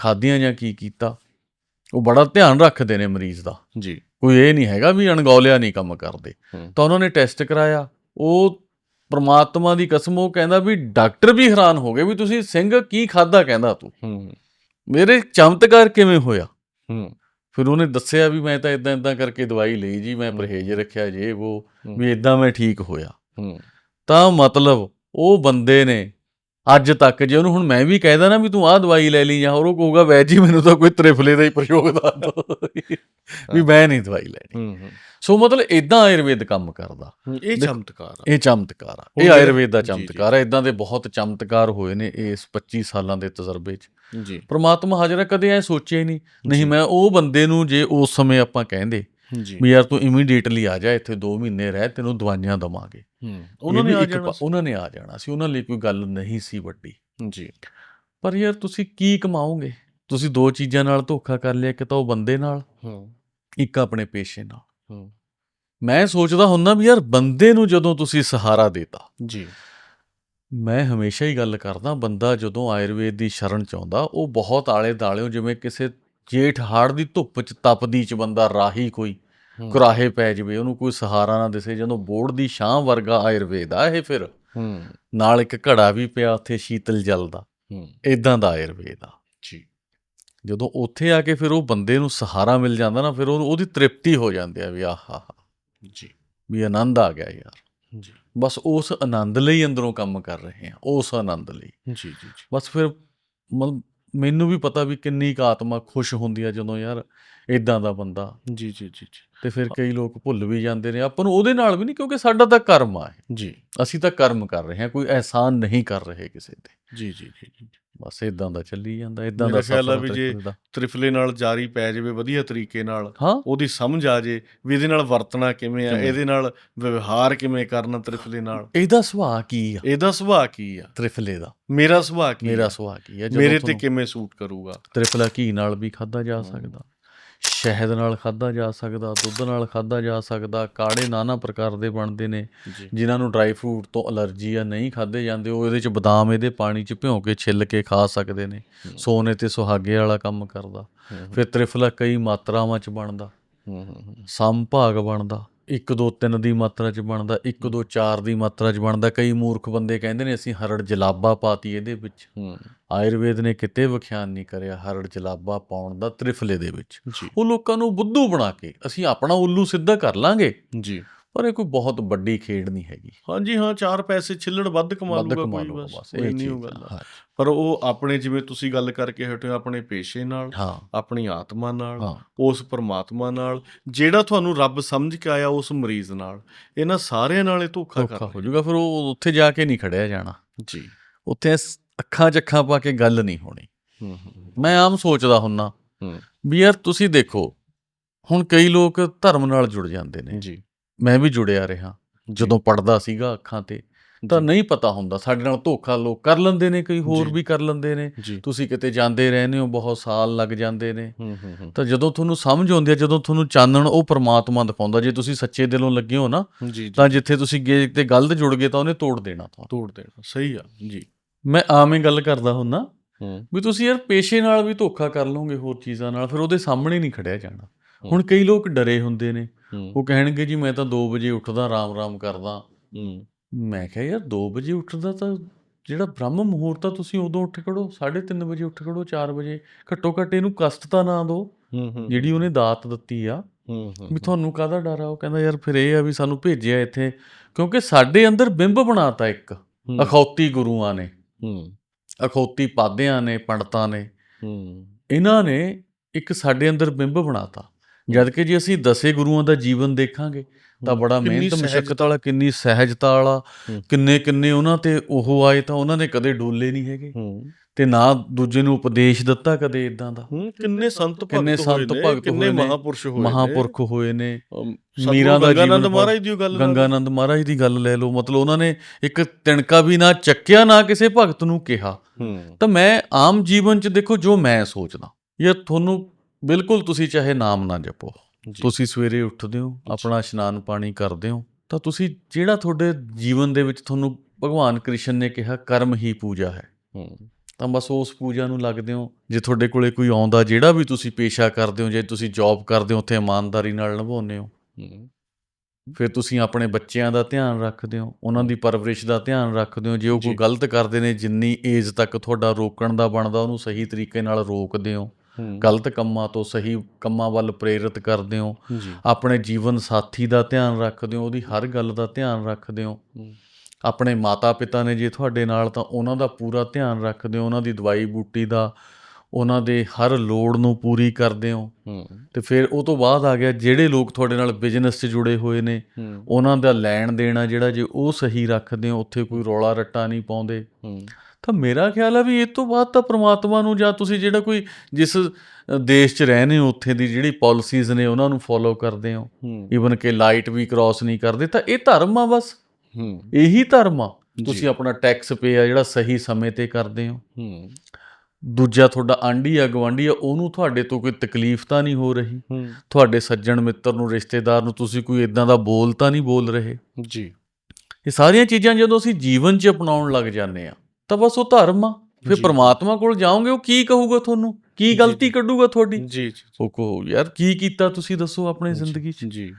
ਖਾਧੀਆਂ ਜਾਂ ਕੀ ਕੀਤਾ? ਉਹ ਬੜਾ ਧਿਆਨ ਰੱਖਦੇ ਨੇ ਮਰੀਜ਼ ਦਾ। ਜੀ। ਕੋਈ ਇਹ ਨਹੀਂ ਹੈਗਾ ਵੀ ਅਣਗੌਲਿਆ ਨਹੀਂ ਕੰਮ ਕਰਦੇ। ਤਾਂ ਉਹਨਾਂ ਨੇ ਟੈਸਟ ਕਰਾਇਆ। ਉਹ ਪ੍ਰਮਾਤਮਾ ਦੀ ਕਸਮ ਉਹ ਕਹਿੰਦਾ ਵੀ ਡਾਕਟਰ ਵੀ ਹੈਰਾਨ ਹੋ ਗਏ ਵੀ ਤੁਸੀਂ ਸਿੰਘ ਕੀ ਖਾਦਾ ਕਹਿੰਦਾ ਤੂੰ? ਹੂੰ। ਮੇਰੇ ਚਮਤਕਾਰ ਕਿਵੇਂ ਹੋਇਆ? ਹੂੰ। ਫਿਰ ਉਹਨੇ ਦੱਸਿਆ ਵੀ ਮੈਂ ਤਾਂ ਇਦਾਂ ਇਦਾਂ ਕਰਕੇ ਦਵਾਈ ਲਈ ਜੀ ਮੈਂ। ਪਰਹੇਜ਼ ਰੱਖਿਆ ਜੇ ਉਹ। ਵੀ ਇਦਾਂ ਮੈਂ ਠੀਕ ਹੋਇਆ। ਹੂੰ। ਤਾਂ ਮਤਲਬ ਉਹ ਬੰਦੇ ਨੇ ਅੱਜ ਤੱਕ ਜੇ ਉਹਨੂੰ ਹੁਣ ਮੈਂ ਵੀ ਕਹਿਦਾ ਨਾ ਵੀ ਤੂੰ ਆਹ ਦਵਾਈ ਲੈ ਲਈ ਜਾਂ ਹੋਰ ਉਹ ਕਹੂਗਾ ਵੈਦ ਜੀ ਮੈਨੂੰ ਤਾਂ ਕੋਈ ਤ੍ਰਿਫਲੇ ਦਾ ਹੀ ਪ੍ਰਯੋਗ ਦਿਓ ਵੀ ਮੈਂ ਨਹੀਂ ਦਵਾਈ ਲੈਣੀ। ਸੋ ਮਤਲਬ ਇਦਾਂ ਆਯੁਰਵੇਦ ਕੰਮ ਕਰਦਾ। ਇਹ ਚਮਤਕਾਰ ਆ। ਇਹ ਚਮਤਕਾਰ ਆ। ਇਹ ਆਯੁਰਵੇਦ ਦਾ। ਚਮਤਕਾਰ ਹੈ ਇਦਾਂ ਦੇ ਬਹੁਤ ਚਮਤਕਾਰ ਹੋਏ ਨੇ ਇਸ 25 ਸਾਲਾਂ ਦੇ ਤਜਰਬੇ 'ਚ। ਜੀ। ਪ੍ਰਮਾਤਮਾ ਹਾਜ਼ਰ ਕਦੇ ਐ ਸੋਚਿਆ ਹੀ ਨਹੀਂ। ਨਹੀਂ। ਮੈਂ ਉਹ ਬੰਦੇ ਨੂੰ ਜੇ ਉਸ ਸਮੇਂ ਆਪਾਂ ਕਹਿੰਦੇ ਵੀ ਯਾਰ ਤੂੰ ਇਮੀਡੀਏਟਲੀ ਆ ਜਾ ਇੱਥੇ 2 ਮਹੀਨੇ ਰਹਿ ਤੈਨੂੰ ਦਵਾਈਆਂ ਦਵਾਂਗੇ। ਹੂੰ ਉਹਨਾਂ ਨੇ ਆ ਜਾਣਾ ਉਹਨਾਂ ਨੇ ਆ ਜਾਣਾ ਸੀ ਉਹਨਾਂ ਲਈ ਕੋਈ ਗੱਲ ਨਹੀਂ ਸੀ ਵੱਡੀ। ਜੀ। ਪਰ ਯਾਰ ਤੁਸੀਂ ਕੀ ਕਮਾਓਗੇ? ਤੁਸੀਂ ਦੋ ਚੀਜ਼ਾਂ ਨਾਲ ਧੋਖਾ ਕਰ ਲਿਆ ਇੱਕ ਤਾਂ ਉਹ ਬੰਦੇ ਨਾਲ ਹੂੰ। ਇੱਕ ਆਪਣੇ ਪੇਸ਼ੇ ਨਾਲ। ਹੂੰ। ਮੈਂ ਸੋਚਦਾ ਹੁੰਦਾ ਵੀ ਯਾਰ ਬੰਦੇ ਨੂੰ ਜਦੋਂ ਤੁਸੀਂ ਸਹਾਰਾ ਦੇਤਾ ਜੀ। ਮੈਂ ਹਮੇਸ਼ਾ ਹੀ ਗੱਲ ਕਰਦਾ ਬੰਦਾ ਜਦੋਂ ਆਯੁਰਵੇਦ ਦੀ ਸ਼ਰਨ ਚ ਆਉਂਦਾ ਉਹ ਬਹੁਤ ਆਲੇ ਦਾਲਿਓ ਜਿਵੇਂ ਕਿਸੇ ਜੇਠ ਹਾੜ ਦੀ ਧੁੱਪ ਚ ਤਪਦੀ ਚ ਬੰਦਾ ਰਾਹੀ ਕੋਈ। ਕੁਰਾਹੇ ਪੈ ਜਵੇ ਉਹਨੂੰ ਕੋਈ ਸਹਾਰਾ ਨਾ ਦਿਸੇ ਜਦੋਂ ਬੋੜ ਦੀ ਛਾਂ ਵਰਗਾ ਆਯੁਰਵੇਦ ਆ ਇਹ ਫਿਰ। ਨਾਲ ਇੱਕ ਘੜਾ ਵੀ ਪਿਆ ਉੱਥੇ ਸ਼ੀਤਲ ਜਲ ਦਾ। ਇਦਾਂ ਦਾ ਆਯੁਰਵੇਦ ਆ। ਜੀ। ਜਦੋਂ ਉੱਥੇ ਆ ਕੇ ਫਿਰ ਉਹ ਬੰਦੇ ਨੂੰ ਸਹਾਰਾ ਮਿਲ ਜਾਂਦਾ ਨਾ ਫਿਰ ਉਹ ਉਹਦੀ ਤ੍ਰਿਪਤੀ ਹੋ ਜਾਂਦੀ ਆ ਵੀ ਆਹਾ ਜੀ। ਵੀ ਆਨੰਦ ਆ ਗਿਆ ਯਾਰ। ਜੀ। ਬਸ ਉਸ ਆਨੰਦ ਲਈ ਅੰਦਰੋਂ ਕੰਮ ਕਰ ਰਹੇ ਆ ਉਸ ਆਨੰਦ ਲਈ। ਜੀ ਜੀ। ਬਸ ਫਿਰ ਮਤਲਬ ਮੈਨੂੰ ਵੀ ਪਤਾ ਵੀ ਕਿੰਨੀ ਕੁ ਆਤਮਾ ਖੁਸ਼ ਹੁੰਦੀ ਆ ਜਦੋਂ ਯਾਰ ਇਦਾਂ ਦਾ ਬੰਦਾ। ਜੀ ਜੀ ਜੀ ਜੀ। ਤੇ ਫਿਰ ਕਈ ਲੋਕ ਭੁੱਲ ਵੀ ਜਾਂਦੇ ਨੇ। ਆਪਾਂ ਨੂੰ ਉਹਦੇ ਨਾਲ ਵੀ ਨਹੀਂ ਕਿਉਂਕਿ ਸਾਡਾ ਤਾਂ ਕਰਮ ਆ। ਜੀ। ਅਸੀਂ ਤਾਂ ਕਰਮ ਕਰ ਰਹੇ ਹਾਂ ਕੋਈ ਅਹਿਸਾਨ ਨਹੀਂ ਕਰ ਰਹੇ ਕਿਸੇ ਤੇ। ਜੀ ਜੀ ਜੀ ਜੀ। ਬਸ ਇਦਾਂ ਦਾ ਚੱਲੀ ਜਾਂਦਾ ਇਦਾਂ ਦਾ ਖਿਆਲ ਆ ਸਫ਼ਰ ਵੀ ਜੇ-। ਤ੍ਰਿਫਲੇ ਨਾਲ ਜਾਰੀ ਪੈ ਜਾਵੇ ਵਧੀਆ ਤਰੀਕੇ ਨਾਲ ਉਹਦੀ ਸਮਝ ਆ ਜੇ ਵੀ ਇਹਦੇ ਨਾਲ ਵਰਤਣਾ ਕਿਵੇਂ ਆ? ਇਹਦੇ ਨਾਲ ਵਿਵਹਾਰ ਕਿਵੇਂ ਕਰਨਾ ਤ੍ਰਿਫਲੇ ਨਾਲ। ਇਹਦਾ ਸੁਭਾਅ ਕੀ ਆ? ਇਹਦਾ ਸੁਭਾਅ ਕੀ ਆ? ਤ੍ਰਿਫਲੇ ਦਾ। ਮੇਰਾ ਸੁਭਾਅ ਕੀ ਮੇਰਾ? ਸੁਭਾਅ ਕੀ ਆ? ਮੇਰੇ ਤੇ ਕਿਵੇਂ ਸੂਟ ਕਰੂਗਾ? ਤ੍ਰਿਫਲਾ ਘੀ ਨਾਲ ਵੀ ਖਾਦਾ ਜਾ ਸਕਦਾ। ਸ਼ਹਿਦ ਨਾਲ ਖਾਦਾ ਜਾ ਸਕਦਾ ਦੁੱਧ ਨਾਲ ਖਾਦਾ ਜਾ ਸਕਦਾ ਕਾੜੇ ਨਾਨਾ ਪ੍ਰਕਾਰ ਦੇ ਬਣਦੇ ਨੇ। ਜਿਨ੍ਹਾਂ ਨੂੰ ਡਰਾਈ ਫਰੂਟ ਤੋਂ ਅਲਰਜੀ ਆ ਨਹੀਂ ਖਾਦੇ ਜਾਂਦੇ ਉਹ ਇਹਦੇ ਚ ਬਦਾਮ ਇਹਦੇ ਪਾਣੀ ਚ ਭਿਉਂ ਕੇ ਛਿੱਲ ਕੇ ਖਾ ਸਕਦੇ ਨੇ। ਸੋਨੇ ਤੇ ਸੁਹਾਗੇ ਵਾਲਾ ਕੰਮ ਕਰਦਾ। ਫਿਰ ਤ੍ਰਿਫਲਾ ਕਈ ਮਾਤਰਾਵਾਂ ਚ ਬਣਦਾ। ਸੰਭਾਗ ਬਣਦਾ। 1 2 3 ਦੀ ਮਾਤਰਾ ਚ ਬਣਦਾ 1 2 4 ਦੀ ਮਾਤਰਾ ਚ ਬਣਦਾ। ਕਈ ਮੂਰਖ ਬੰਦੇ ਕਹਿੰਦੇ ਨੇ ਅਸੀਂ ਹਰੜ ਜਲਾਬਾ ਪਾਤੀ ਇਹਦੇ ਵਿੱਚ। ਆਯੁਰਵੇਦ ਨੇ ਕਿਤੇ ਵਿਖਿਆਨ ਨਹੀਂ ਕਰਿਆ ਹਰੜ ਜਲਾਬਾ ਪਾਉਣ ਦਾ ਤ੍ਰਿਫਲੇ ਦੇ ਵਿੱਚ। ਉਹ ਲੋਕਾਂ ਨੂੰ ਬੁੱਧੂ ਬਣਾ ਕੇ ਅਸੀਂ ਆਪਣਾ ਉੱਲੂ ਸਿੱਧਾ ਕਰ ਲਾਂਗੇ। ਜੀ। ਪਰ ਇਹ ਕੋਈ ਬਹੁਤ ਵੱਡੀ ਖੇਡ ਨਹੀਂ ਹੈਗੀ। ਹਾਂਜੀ ਹਾਂ ਚਾਰ ਪੈਸੇ ਛਿੱਲੜ ਵੱਧ ਕਮਾ ਲੂਗਾ ਕੋਈ ਬਸ ਇਹ ਨਹੀਂ ਚੀਜ਼ ਉਹ ਗੱਲ ਆ, ਆ। ਹਾਂ ਪਰ ਉਹ ਆਪਣੇ ਜਿਵੇਂ ਤੁਸੀਂ ਗੱਲ ਕਰਕੇ ਹਟੇ ਆਪਣੇ ਪੇਸ਼ੇ ਨਾਲ ਆਪਣੀ ਆਤਮਾ ਨਾਲ ਉਸ ਪਰਮਾਤਮਾ ਨਾਲ ਜਿਹੜਾ ਤੁਹਾਨੂੰ ਰੱਬ ਸਮਝ ਕੇ ਆਇਆ ਉਸ ਮਰੀਜ਼ ਨਾਲ ਇਹਨਾਂ ਸਾਰਿਆਂ ਨਾਲ ਇਹ ਧੋਖਾ ਕਰ ਹੋ ਜਾਊਗਾ ਫਿਰ ਉਹ ਉੱਥੇ ਜਾ ਕੇ ਨਹੀਂ ਖੜਿਆ ਜਾਣਾ। ਜੀ। ਉੱਥੇ ਅੱਖਾਂ 'ਚ ਅੱਖਾਂ ਪਾ ਕੇ ਗੱਲ ਨਹੀਂ ਹੋਣੀ। ਮੈਂ ਆਮ ਸੋਚਦਾ ਹੁੰਨਾ ਵੀ ਯਾਰ ਤੁਸੀਂ ਦੇਖੋ ਹੁਣ ਕਈ ਲੋਕ ਧਰਮ ਨਾਲ ਜੁੜ ਜਾਂਦੇ ਨੇ। ਜੀ। ਮੈਂ ਵੀ ਜੁੜਿਆ ਰਿਹਾ ਜਦੋਂ ਪੜਦਾ ਸੀਗਾ ਅੱਖਾਂ ਤੇ ਤਾਂ। ਨਹੀਂ ਪਤਾ ਹੁੰਦਾ ਸਾਡੇ ਨਾਲ ਧੋਖਾ ਲੋਕ ਕਰ ਲੈਂਦੇ ਨੇ ਕਈ ਹੋਰ। ਵੀ ਕਰ ਲੈਂਦੇ ਨੇ। ਤੁਸੀਂ ਕਿਤੇ ਜਾਂਦੇ ਰਹਿੰਦੇ ਹੋ ਬਹੁਤ ਸਾਲ ਲੱਗ ਜਾਂਦੇ ਨੇ। ਤਾਂ ਜਦੋਂ ਤੁਹਾਨੂੰ ਸਮਝ ਆਉਂਦੀ ਹੈ ਜਦੋਂ ਤੁਹਾਨੂੰ ਚਾਨਣ ਉਹ ਪ੍ਰਮਾਤਮਾ ਦਿਖਾਉਂਦਾ ਜੇ ਤੁਸੀਂ ਸੱਚੇ ਦਿਲੋਂ ਲੱਗੇ ਹੋ ਨਾ ਤਾਂ ਜਿੱਥੇ ਤੁਸੀਂ ਗਏ ਤੇ ਗਲਤ ਜੁੜ ਗਏ ਤਾਂ ਉਹਨੇ ਤੋੜ ਦੇਣਾ ਤੁਹਾਨੂੰ। ਤੋੜ ਦੇਣਾ ਸਹੀ ਆ ਜੀ। ਮੈਂ ਆਮ ਹੀ ਗੱਲ ਕਰਦਾ ਹੁੰਨਾ ਵੀ ਤੁਸੀਂ ਯਾਰ ਪੇਸ਼ੇ ਨਾਲ ਵੀ ਧੋਖਾ ਕਰ ਲਓਗੇ ਹੋਰ ਚੀਜ਼ਾਂ ਨਾਲ ਫਿਰ ਉਹਦੇ ਸਾਹਮਣੇ ਨਹੀਂ ਖੜਿਆ ਜਾਣਾ। ਹੁਣ ਕਈ ਲੋਕ ਡਰੇ ਹੁੰਦੇ ਨੇ। ਉਹ ਕਹਿਣਗੇ ਜੀ ਮੈਂ ਤਾਂ 2 ਵਜੇ ਉੱਠਦਾ ਆਰਾਮ-ਆਰਾਮ ਕਰਦਾ। ਮੈਂ ਕਿਹਾ ਯਾਰ 2 ਵਜੇ ਉੱਠਦਾ ਤਾਂ ਜਿਹੜਾ ਬ੍ਰਹਮ ਮੁਹੂਰਤ ਆ ਤੁਸੀਂ ਉਦੋਂ ਉੱਠ ਖੜੋ 3:30 ਵਜੇ ਉੱਠ ਖੜੋ 4 ਵਜੇ। ਘੱਟੋ ਘੱਟ ਇਹਨੂੰ ਕਸ਼ਟ ਤਾਂ ਨਾ ਦਿਓ ਹੂੰ ਜਿਹੜੀ ਉਹਨੇ ਦਾਤ ਦਿੱਤੀ ਆ। ਵੀ ਤੁਹਾਨੂੰ ਕਾਹਦਾ ਡਰ ਆ? ਉਹ ਕਹਿੰਦਾ ਯਾਰ ਫਿਰ ਇਹ ਆ ਵੀ ਸਾਨੂੰ ਭੇਜਿਆ ਇੱਥੇ ਕਿਉਂਕਿ ਸਾਡੇ ਅੰਦਰ ਬਿੰਬ ਬਣਾਤਾ ਇੱਕ ਅਖੌਤੀ ਗੁਰੂਆਂ ਨੇ। ਅਖੌਤੀ ਪਾਦਿਆਂ ਨੇ ਪੰਡਤਾਂ ਨੇ। ਇਹਨਾਂ ਨੇ ਇੱਕ ਸਾਡੇ ਅੰਦਰ ਬਿੰਬ ਬਣਾਤਾ। ਜਦ ਕਿ ਜੇ ਅਸੀਂ ਦਸੇ ਗੁਰੂਆਂ ਦਾ ਜੀਵਨ ਦੇਖਾਂਗੇ ਤਾਂ ਬੜਾ ਮਿਹਨਤ ਮੁਸ਼ਕਲ ਵਾਲਾ ਕਿੰਨੀ ਸਹਿਜਤਾ ਵਾਲਾ। ਕਿੰਨੇ ਕਿੰਨੇ ਉਹਨਾਂ ਤੇ ਉਹ ਆਏ ਤਾਂ ਉਹਨਾਂ ਨੇ ਕਦੇ ਡੋਲੇ ਨਹੀਂ ਹੈਗੇ। ਤੇ ਨਾ ਦੂਜੇ ਨੂੰ ਉਪਦੇਸ਼ ਦਿੱਤਾ ਕਦੇ ਇਦਾਂ ਦਾ। ਕਿੰਨੇ ਸੰਤ ਭਗਤ ਕਿੰਨੇ ਸੰਤ ਭਗਤ ਕਿੰਨੇ ਮਹਾਪੁਰਸ਼ ਹੋਏ ਨੇ। ਮਹਾਪੁਰਖ ਹੋਏ ਨੇ। ਮੀਰਾਂ ਦਾ ਸਤਿਗੁਰੂ ਗੰਗਾਨੰਦ ਜੀਵਨ ਮਹਾਰਾਜ ਦੀ ਗੱਲ। ਗੰਗਾਨੰਦ ਮਹਾਰਾਜ ਦੀ ਗੱਲ ਲੈ ਲਓ। ਮਤਲਬ ਉਹਨਾਂ ਨੇ ਇੱਕ ਤਿਣਕਾ ਵੀ ਨਾ ਚੱਕਿਆ ਨਾ ਕਿਸੇ ਭਗਤ ਨੂੰ ਕਿਹਾ। ਤਾਂ ਮੈਂ ਆਮ ਜੀਵਨ 'ਚ ਦੇਖੋ ਜੋ ਮੈਂ ਸੋਚਦਾ ਯਾਰ ਤੁਹਾਨੂੰ ਬਿਲਕੁਲ ਤੁਸੀਂ ਚਾਹੇ ਨਾਮ ਨਾ ਜਪੋ। ਤੁਸੀਂ ਸਵੇਰੇ ਉੱਠਦੇ ਹੋ ਆਪਣਾ ਇਸ਼ਨਾਨ ਪਾਣੀ ਕਰਦੇ ਹੋ ਤਾਂ ਤੁਸੀਂ ਜਿਹੜਾ ਤੁਹਾਡੇ ਜੀਵਨ ਦੇ ਵਿੱਚ ਤੁਹਾਨੂੰ ਭਗਵਾਨ ਕ੍ਰਿਸ਼ਨ ਨੇ ਕਿਹਾ ਕਰਮ ਹੀ ਪੂਜਾ ਹੈ। ਤਾਂ ਬਸ ਉਸ ਪੂਜਾ ਨੂੰ ਲੱਗਦੇ ਹੋ ਜੇ ਤੁਹਾਡੇ ਕੋਲੇ ਕੋਈ ਆਉਂਦਾ ਜਿਹੜਾ ਵੀ ਤੁਸੀਂ ਪੇਸ਼ਾ ਕਰਦੇ ਹੋ ਜੇ ਤੁਸੀਂ ਜੌਬ ਕਰਦੇ ਹੋ ਉੱਥੇ ਇਮਾਨਦਾਰੀ ਨਾਲ ਨਿਭਾਉਂਦੇ ਹੋ। ਫਿਰ ਤੁਸੀਂ ਆਪਣੇ ਬੱਚਿਆਂ ਦਾ ਧਿਆਨ ਰੱਖਦੇ ਹੋ ਉਹਨਾਂ ਦੀ ਪਰਵਰਿਸ਼ ਦਾ ਧਿਆਨ ਰੱਖਦੇ ਹੋ ਜੇ ਉਹ ਕੋਈ। ਗਲਤ ਕਰਦੇ ਨੇ ਜਿੰਨੀ ਏਜ ਤੱਕ ਤੁਹਾਡਾ ਰੋਕਣ ਦਾ ਬਣਦਾ ਉਹਨੂੰ ਸਹੀ ਤਰੀਕੇ ਨਾਲ ਰੋਕਦੇ ਹੂੰ। ਗਲਤ ਕੰਮਾਂ ਤੋਂ ਸਹੀ ਕੰਮਾਂ ਵੱਲ ਪ੍ਰੇਰਿਤ ਕਰਦੇ ਹੋ। ਆਪਣੇ ਜੀਵਨ ਸਾਥੀ ਦਾ ਧਿਆਨ ਰੱਖਦੇ ਹੋ ਉਹਦੀ ਹਰ ਗੱਲ ਦਾ ਧਿਆਨ ਰੱਖਦੇ ਹੋ। ਆਪਣੇ ਮਾਤਾ ਪਿਤਾ ਨੇ ਜੇ ਤੁਹਾਡੇ ਨਾਲ ਤਾਂ ਉਹਨਾਂ ਦਾ ਪੂਰਾ ਧਿਆਨ ਰੱਖਦੇ ਹੋ ਉਹਨਾਂ ਦੀ ਦਵਾਈ ਬੂਟੀ ਦਾ ਉਹਨਾਂ ਦੇ ਹਰ ਲੋੜ ਨੂੰ ਪੂਰੀ ਕਰਦੇ ਹੋ। ਤੇ ਫਿਰ ਉਹ ਤੋਂ ਬਾਅਦ ਆ ਗਿਆ ਜਿਹੜੇ ਲੋਕ ਤੁਹਾਡੇ ਨਾਲ ਬਿਜ਼ਨਸ 'ਚ ਜੁੜੇ ਹੋਏ ਨੇ ਉਹਨਾਂ ਦਾ ਲੈਣ ਦੇਣਾ ਜਿਹੜਾ ਜੇ ਉਹ ਸਹੀ ਰੱਖਦੇ ਹੋ ਉੱਥੇ ਕੋਈ ਰੌਲਾ ਰੱਟਾ ਨਹੀਂ ਪਾਉਂਦੇ। ਤਾਂ ਮੇਰਾ ਖਿਆਲ ਹੈ ਵੀ ਇਹ ਤੋਂ ਬਾਅਦ ਤਾਂ ਪ੍ਰਮਾਤਮਾ ਨੂੰ ਜਾਂ ਤੁਸੀਂ ਜਿਹੜਾ ਕੋਈ ਜਿਸ ਦੇਸ਼ 'ਚ ਰਹਿੰਦੇ ਹੋ ਉੱਥੇ ਦੀ ਜਿਹੜੀ ਪਾਲਿਸੀਜ਼ ਨੇ ਉਹਨਾਂ ਨੂੰ ਫੋਲੋ ਕਰਦੇ ਹੋ ਈਵਨ ਕਿ ਲਾਈਟ ਵੀ ਕ੍ਰਾਸ ਨਹੀਂ ਕਰਦੇ ਤਾਂ ਇਹ ਧਰਮ ਆ ਬਸ। ਹੂੰ। ਇਹੀ ਧਰਮ ਆ। ਤੁਸੀਂ ਆਪਣਾ ਟੈਕਸ ਪੇ ਆ ਜਿਹੜਾ ਸਹੀ ਸਮੇਂ ਤੇ ਕਰਦੇ ਹੋ। ਹੂੰ। ਦੂਜਾ ਤੁਹਾਡਾ ਆਂਢੀ ਆ ਗਵਾਂਢੀ ਆ ਉਹਨੂੰ ਤੁਹਾਡੇ ਤੋਂ ਕੋਈ ਤਕਲੀਫ ਤਾਂ ਨਹੀਂ ਹੋ ਰਹੀ। ਤੁਹਾਡੇ ਸੱਜਣ ਮਿੱਤਰ ਨੂੰ ਰਿਸ਼ਤੇਦਾਰ ਨੂੰ ਤੁਸੀਂ ਕੋਈ ਇਦਾਂ ਦਾ ਬੋਲ ਤਾਂ ਨਹੀਂ ਬੋਲ ਰਹੇ। ਜੀ। ਇਹ ਸਾਰੀਆਂ ਚੀਜ਼ਾਂ ਜਦੋਂ ਅਸੀਂ ਜੀਵਨ 'ਚ ਅਪਣਾਉਣ ਲੱਗ ਜਾਂਦੇ ਆ ਤਾਂ ਬਸ ਉਹ ਧਰਮ ਆ। ਫਿਰ। ਪ੍ਰਮਾਤਮਾ ਕੋਲ ਜਾਓਗੇ ਉਹ ਕੀ ਕਹੂਗਾ ਤੁਹਾਨੂੰ? ਕੀ ਗਲਤੀ। ਕੱਢੂਗਾ ਤੁਹਾਡੀ? ਜੀ ਜੀ ਉਹ ਕਹੋ ਯਾਰ ਕੀ ਕੀਤਾ ਤੁਸੀਂ ਦੱਸੋ ਆਪਣੀ ਜ਼ਿੰਦਗੀ 'ਚ? ਜੀ।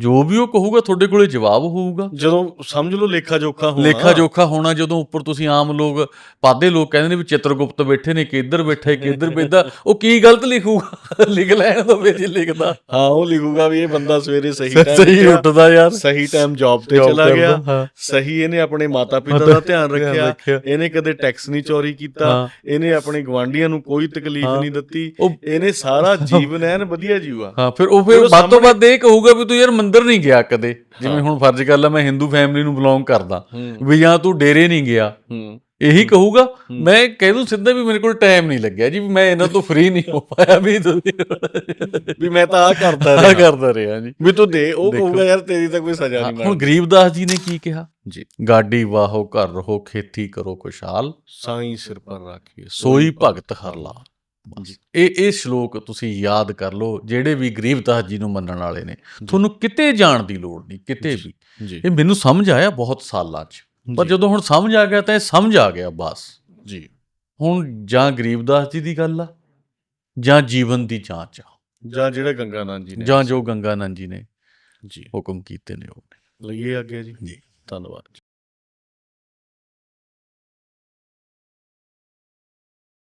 ਜੋ ਵੀ ਉਹ ਕਹੂਗਾ ਤੁਹਾਡੇ ਕੋਲੇ ਜਵਾਬ ਹੋਊਗਾ। ਜਦੋਂ ਸਮਝ ਲਓ ਲੇਖਾ ਜੋਖਾ ਹੋਣਾ। ਲੇਖਾ ਜੋਖਾ ਹੋਣਾ ਜਦੋਂ ਉੱਪਰ ਤੁਸੀਂ ਆਮ ਲੋਕ ਪਾਦੇ ਲੋਕ ਕਹਿੰਦੇ ਨੇ ਵੀ ਚਿੱਤਰਗੁਪਤ ਬੈਠੇ ਨੇ ਕਿ ਇੱਧਰ ਬੈਠਾ ਕਿ ਇੱਧਰ ਬੈਠਾ ਉਹ ਕੀ ਗਲਤ ਲਿਖੂਗਾ? ਲਿਖ ਲੈਣ ਦੋ ਵੀ ਜੀ ਲਿਖਦਾ। ਹਾਂ ਉਹ ਲਿਖੂਗਾ ਵੀ ਇਹ ਬੰਦਾ ਸਵੇਰੇ ਸਹੀ ਟਾਈਮ ਸਹੀ ਉੱਠਦਾ ਯਾਰ। ਸਹੀ ਟਾਈਮ ਜੌਬ ਤੇ ਚਲਾ ਗਿਆ। ਹਾਂ। ਸਹੀ ਇਹਨੇ ਆਪਣੇ ਮਾਤਾ ਪਿਤਾ ਦਾ ਧਿਆਨ ਰੱਖਿਆ। ਇਹਨੇ ਕਦੇ ਟੈਕਸ ਨਹੀਂ ਚੋਰੀ ਕੀਤਾ। ਹਾਂ। ਇਹਨੇ ਆਪਣੇ ਗਵਾਂਢੀਆਂ ਨੂੰ ਕੋਈ ਤਕਲੀਫ ਹਾਂ। ਨਹੀਂ ਦਿੱਤੀ। ਇਹਨੇ ਸਾਰਾ ਜੀਵਨ ਐਨ ਵਧੀਆ ਜੀਵਾ ਹਾਂ ਫਿਰ ਉਹ ਫਿਰ ਵੱਧ ਤੋਂ ਵੱਧ ਇਹ ਕਹੂਗਾ ਵੀ ਤੂੰ ਯਾਰ ਮੰਦਿਰ ਨਹੀਂ ਗਿਆ ਕਦੇ। ਜਿਵੇਂ ਹੁਣ ਫਰਜ਼ ਕਰ ਲੈ ਮੈਂ ਹਿੰਦੂ ਫੈਮਿਲੀ ਨੂੰ ਬਿਲੋਂਗ ਕਰਦਾ। ਵੀ ਜਾਂ ਤੂੰ ਡੇਰੇ ਨਹੀਂ ਗਿਆ। ਹੂੰ। ਇਹੀ ਕਹੂਗਾ ਮੈਂ ਕਹਿ ਦੂੰ ਸਿੱਧਾ ਵੀ ਮੇਰੇ ਕੋਲ ਟਾਈਮ ਨਹੀਂ ਲੱਗਿਆ ਜੀ ਮੈਂ ਇਹਨਾਂ ਤੋਂ ਫ੍ਰੀ ਨਹੀਂ ਹੋ ਪਾਇਆ ਵੀ ਤੁਸੀਂ ਵੀ ਮੈਂ ਤਾਂ ਆ ਕਰਦਾ ਆ ਰਿਹਾ। ਕਰਦਾ ਰਿਹਾ ਜੀ। ਵੀ ਤੂੰ ਦੇ ਉਹ। ਕਹੂਗਾ ਯਾਰ ਤੇਰੀ ਤਾਂ ਕੋਈ ਸਜ਼ਾ ਨਹੀਂ ਹੁਣ ਬਣਦੀ ਗਰੀਬਦਾਸ ਜੀ ਨੇ ਕੀ ਕਿਹਾ? ਜੀ। ਗਾਡੀ ਵਾਹੋ ਘਰ ਰਹੋ ਖੇਤੀ ਕਰੋ ਖੁਸ਼ਹਾਲ। ਸਾਈਂ ਸਿਰ ਪਰ ਰੱਖੀਏ ਸੋਈ ਭਗਤ ਹਰ ਲਾ ਜੀ ਇਹ ਇਹ ਸ਼ਲੋਕ ਤੁਸੀਂ ਯਾਦ ਕਰ ਲਓ ਜਿਹੜੇ ਵੀ ਗਰੀਬਦਾਸ ਜੀ ਨੂੰ ਮੰਨਣ ਵਾਲੇ ਨੇ ਤੁਹਾਨੂੰ ਕਿਤੇ ਜਾਣ ਦੀ ਲੋੜ ਨਹੀਂ ਕਿਤੇ ਵੀ। ਇਹ ਮੈਨੂੰ ਸਮਝ ਆਇਆ ਬਹੁਤ ਸਾਲਾਂ 'ਚ ਪਰ। ਜਦੋਂ ਹੁਣ ਸਮਝ ਆ ਗਿਆ ਤਾਂ ਇਹ ਸਮਝ ਆ ਗਿਆ ਬਸ। ਜੀ। ਹੁਣ ਜਾਂ ਗਰੀਬਦਾਸ ਜੀ ਦੀ ਗੱਲ ਆ ਜਾਂ ਜੀਵਨ ਦੀ ਜਾਂਚ ਆ। ਜਾਂ ਜਿਹੜਾ ਗੰਗਾਨੰਦ ਜੀ ਨੇ। ਜਾਂ ਜੋ ਗੰਗਾਨੰਦ ਜੀ ਨੇ ਜੀ। ਹੁਕਮ ਕੀਤੇ ਨੇ ਉਹ। ਲਈਏ ਅੱਗੇ ਜੀ। ਜੀ। ਧੰਨਵਾਦ